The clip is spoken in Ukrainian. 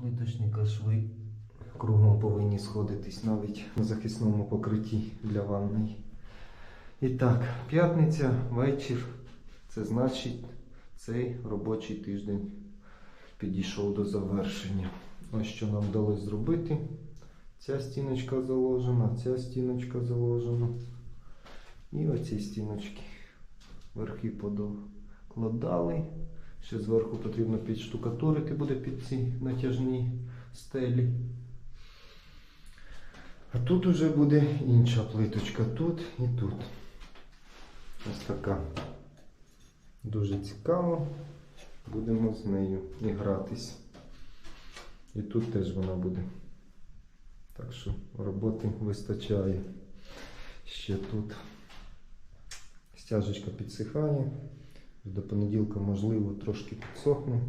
плиточника шви кругом повинні сходитись навіть на захисному покритті для ванної. І так, п'ятниця, вечір. Це значить, цей робочий тиждень підійшов до завершення. Ось що нам вдалося зробити. Ця стіночка заложена, ця стіночка заложена. І оці стіночки. Верхи подокладали. Ще зверху потрібно підштукатурити буде під ці натяжні стелі. А тут уже буде інша плиточка. Тут і тут. Ось така. Дуже цікаво. Будемо з нею і гратись. І тут теж вона буде. Так що роботи вистачає. Ще тут стяжечка підсихає. До понеділка, можливо, трошки підсохне.